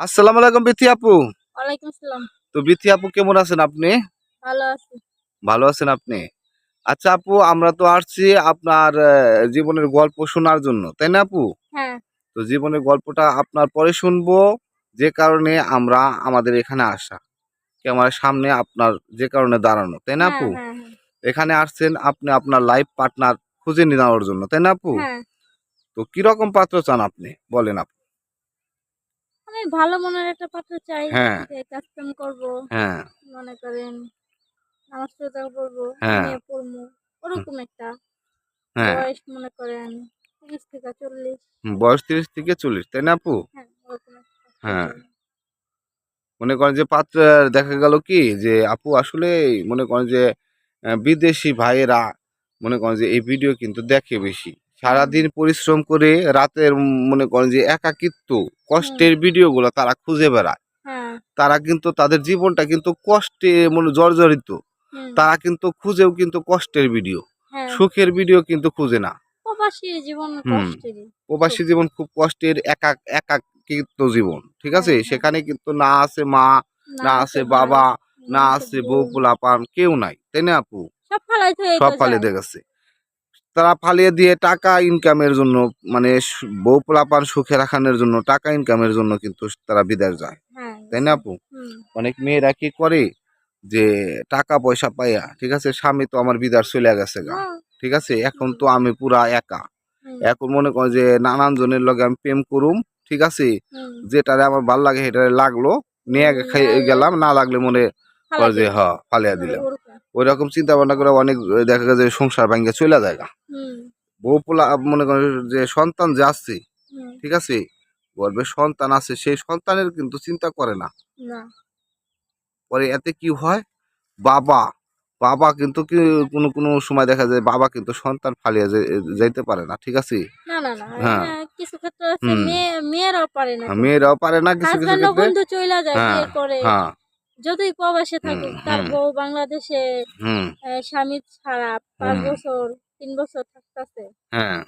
আসসালামু আলাইকুম বিথি আপু। ওয়ালাইকুম আসসালাম। তো বিথি আপু কেমন আছেন আপনি? ভালো আছি। ভালো আছেন আপনি? আচ্ছা আপু আমরা তো আসছি আপনার জীবনের গল্প শোনার জন্য তাই না আপু? হ্যাঁ। তো জীবনের গল্পটা আপনার পরে শুনব যে কারণে আমরা আমাদের এখানে আসা। ক্যামেরার সামনে আপনার যে কারণে দাঁড়ানো তাই না আপু? হ্যাঁ, হ্যাঁ, এখানে আসছেন আপনি আপনার লাইফ পার্টনার খুঁজে নেওয়ার জন্য তাই না আপু? তো কীরকম পাত্র চান আপনি? বলেন আপু। আমি ভালো মনের একটা পাত্র চাই হ্যাঁ। যে কাজ কাম করব হ্যাঁ। মনে করেন নামাজ রোজা করব হ্যাঁ। নিয়ে পড়ব ওরকম একটা হ্যাঁ। বয়স মনে করেন তিরিশ থেকে চল্লিশ। বয়স তিরিশ থেকে চল্লিশ তাই না আপু? হ্যাঁ হ্যাঁ। মনে করেন যে পাত্র দেখা গেল কি যে আপু আসলে মনে করেন যে বিদেশি ভাইয়েরা মনে করেন যে এই ভিডিও কিন্তু দেখে বেশি। সারাদিন পরিশ্রম করে রাতের মনে করেন যে একাকিত্ব কষ্টের ভিডিও ভিডিওগুলো তারা খুঁজে বেড়ায়। হ্যাঁ। তারা কিন্তু তাদের জীবনটা কিন্তু কষ্টে মনে জর্জরিত। তারা কিন্তু খুঁজেও কিন্তু কষ্টের ভিডিও হ্যাঁ। সুখের ভিডিও কিন্তু খুঁজে না। প্রবাসী জীবন হুম। প্রবাসী জীবন খুব কষ্টের একা একাকিত্ব জীবন ঠিক আছে? হ্যাঁ। সেখানে কিন্তু না আছে মা না আছে বাবা না আছে বউ। পোলাপান কেউ নাই তাই না আপু? সব ফালাই দিয়ে গেছে। তারা ফালিয়ে দিয়ে টাকা ইনকামের জন্য মানে বউ পোলাপান সুখে রাখানোর জন্য টাকা ইনকামের জন্য কিন্তু তারা বিদেশ যায়। হ্যাঁ। তাই না আপু? অনেক মেয়েরা কি করে যে টাকা পয়সা পাইয়া ঠিক আছে স্বামী তো আমার বিদার চলে গেছে গা হ্যাঁ, ঠিক আছে এখন তো আমি পুরা একা। এখন মনে কর যে নানান জনের লগে আমি প্রেম করুম ঠিক আছে যেটারে আমার ভালো লাগে সেটারে লাগল নিয়ে গেলাম না লাগলে মনে যে। হ ফালিয়া দিলাম ওই রকম চিন্তা ভাবনা করে অনেক দেখা যে সংসার ভাঙ্গে চলে যায়। বউ পোলা মনে করেন যে সন্তান যে আসছে ঠিক আছে? গর্বে সন্তান আছে সেই সন্তানের কিন্তু চিন্তা করে না। পরে এতে কি হয়? বাবা বাবা কিন্তু কি কোনো কোনো সময় দেখা যায় বাবা কিন্তু সন্তান ফালিয়ে যাইতে পারে না ঠিক আছে? হ্যাঁ। হ্যাঁ, কিছু ক্ষেত্রে। মেয়েরাও পারে না। মেয়েরাও পারে না কিছু কিছু ক্ষেত্রে হ্যাঁ, হ্যাঁ প্রবাসে থাকুক তার বউ বাংলাদেশে স্বামী ছাড়া পাঁচ বছর তিন বছর থাকতেছে। হ্যাঁ।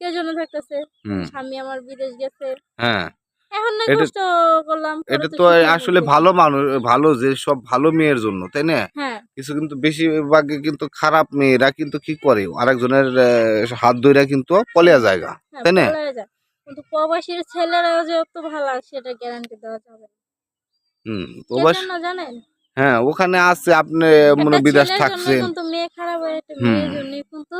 কে জন্য থাকতেছে? স্বামী আমার বিদেশ গেছে। হ্যাঁ। এখন না কষ্ট করলাম এটা তো তো আসলে ভালো মানুষ ভালো যে সব ভালো মেয়ের জন্য তাই না? হ্যাঁ। কিছু কিন্তু বেশিরভাগ কিন্তু খারাপ মেয়েরা কিন্তু কি করে? আরেকজনের হাত ধরে কিন্তু পলিয়া জায়গা তাই না? কিন্তু প্রবাসীর ছেলেরাও যে অত ভালো সেটা গ্যারান্টি দেওয়া যাবে না। হুম প্রবাস জানেন? হ্যাঁ ওখানে আছে আপনি মনে বিদেশ থাকছেন। কিন্তু মেয়ে খারাপ হয় কিন্তু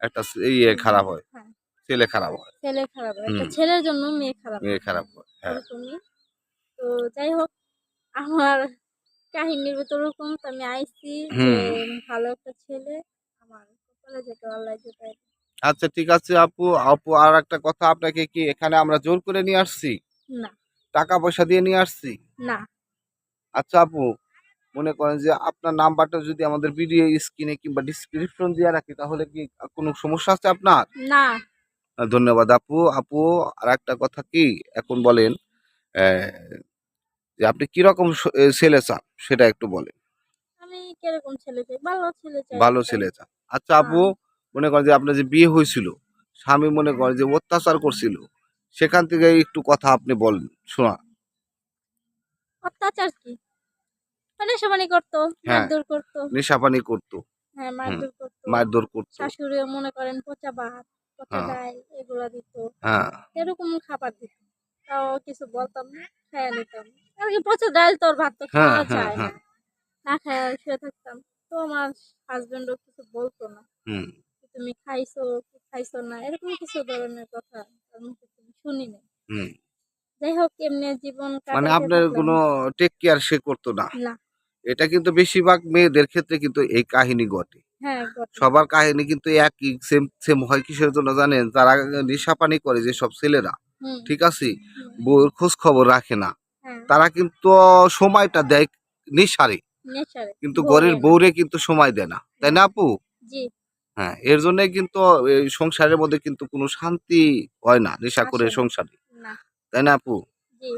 একটা ইয়ে খারাপ হয়। হ্যাঁ, ছেলে খারাপ হয়। ছেলে খারাপ হয় একটা ছেলের জন্য মেয়ে খারাপ মেয়ে খারাপ হয় হ্যাঁ। তো যাই হোক আমার কাহিনীর ভিতর ওরকম তো আমি আইছি। ভালো একটা ছেলে আমার কপালে যেতে আল্লাহ যেতে আচ্ছা ঠিক আছে আপু। আপু আর একটা কথা আপনাকে কি এখানে আমরা জোর করে নিয়ে আসছি? না। টাকা পয়সা দিয়ে নিয়ে আসছি? না। আচ্ছা আপু মনে করেন যে আপনার নাম্বারটা যদি আমাদের ভিডিও স্ক্রিনে কিংবা ডিসক্রিপশন দিয়ে রাখি তাহলে কি কোনো সমস্যা আছে আপনার? না। ধন্যবাদ আপু। আপু আর একটা কথা কি? এখন বলেন যে আপনি কীরকম স- এ, ছেলে চান? সেটা একটু বলেন। আমি কীরকম ছেলে চাই? ভালো ছেলে চাই। ভালো ছেলে চান। আচ্ছা আপু মনে করেন যে আপনার যে বিয়ে হয়েছিল স্বামী মনে করেন যে অত্যাচার করছিল সেখান থেকে একটু কথা আপনি বলেন শোনা অত্যাচার কি? করতো হ্যাঁ। মারধর করতো। নেশাপানি করতো। হ্যাঁ মারধর করতো। মারধর করতো। শাশুড়িও মনে করেন পচা ভাত পচা হ্যাঁ। ডাল এগুলা দিত। হ্যাঁ। এরকম খাবার দিত। তাও কিছু বলতাম না খাইয়া নিতাম। আর কি পচা ডাল তোর ভাত তো হ্যাঁ, খাওয়া হ্যাঁ, যায় না। হ্যাঁ। না খাইয়া শুয়ে থাকতাম। তো আমার হাজবেন্ডও কিছু বলতো না। হুম। তুমি খাইছো খাইছো না এরকম কিছু ধরনের কথা। তার মুখে শুনি হুম। যাই হোক এমনি জীবন মানে আপনার কোনো টেক কেয়ার সে করতো না। না। এটা কিন্তু বেশিরভাগ মেয়েদের ক্ষেত্রে কিন্তু এই কাহিনী ঘটে। হ্যাঁ সবার কাহিনী কিন্তু একই সেম সেম হয় কিসের জন্য জানেন? যারা নেশাপানি করে যে সব ছেলেরা। ঠিক আছে? বউর খোঁজ খবর রাখে না। হ্যাঁ। তারা কিন্তু সময়টা দেয় নেশারে। কিন্তু ঘরের বউরে কিন্তু সময় দেয় না। তাই না আপু? জি। হ্যাঁ এর জন্য কিন্তু এই সংসারের মধ্যে কিন্তু কোনো শান্তি হয় না নেশা করে সংসারে। না। তাই না আপু? জি।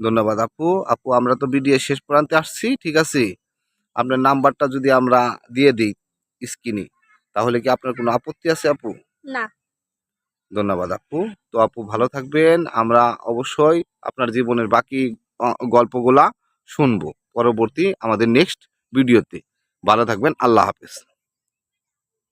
ধন্যবাদ আপু। আপু আমরা তো ভিডিও শেষ প্রান্তে আসছি ঠিক আছে? আপনার নাম্বারটা যদি আমরা দিয়ে দিই স্ক্রিনে তাহলে কি আপনার কোনো আপত্তি আছে আপু? না। ধন্যবাদ আপু। তো আপু ভালো থাকবেন। আমরা অবশ্যই আপনার জীবনের বাকি আহ, গল্পগুলা শুনব পরবর্তী আমাদের নেক্সট ভিডিওতে ভালো থাকবেন। আল্লাহ হাফেজ।